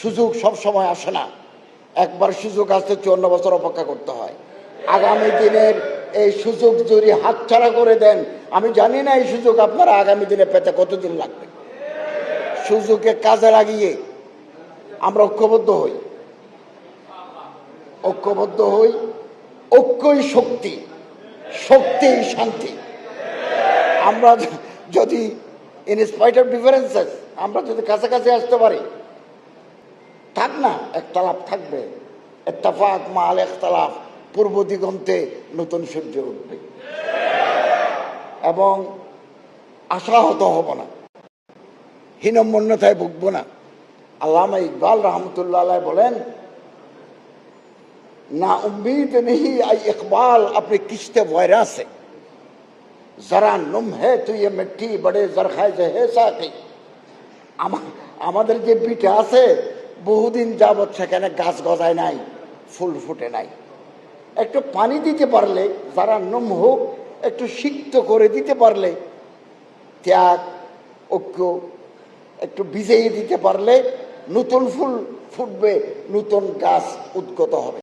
সুযোগ সব সময় আসে না। একবার সুযোগ আসতে চুয়ান্ন বছর অপেক্ষা করতে হয়। আগামী দিনের এই সুযোগ যদি হাতছাড়া করে দেন, আমি জানি না এই সুযোগ আপনারা আগামী দিনে পেতে কতদিন লাগবে। সুযোগকে কাজে লাগিয়ে আমরা ঐক্যবদ্ধ হই। ঐক্যবদ্ধ হই, ঐক্যই শক্তি শক্তি শান্তি। আমরা যদি ইন স্পাইট অফ ডিফারেন্সেস আমরা যদি কাছাকাছি আসতে পারি থাক না একতলাপ থাকবে। এত্তাফাক মাল একতলাফ পূর্ব দিগন্তে নতুন সূর্য উঠবে। এবং আশাহত হব না। হীনমন্যতায় ভুগব না। আল্লামা ইকবাল রহমতুল্লাহ বলেন, না উম্মিদ নেহি আই ইকবাল আপনি কিস্তে বয়রা সে জরা নুম হে তুই এ মিট্টি বড়ে জরখায় যে হে সাকি। আমাদের যে বিটা আছে বহুদিন যাবৎ সেখানে গাছ গজায় নাই, ফুল ফুটে নাই। একটু পানি দিতে পারলে, যারা নম হোক, একটু সিক্ত করে দিতে পারলে, ত্যাগ, ঐক্য, একটু ভিজিয়ে দিতে পারলে, নতুন ফুল ফুটবে, নতুন গাছ উদ্গত হবে।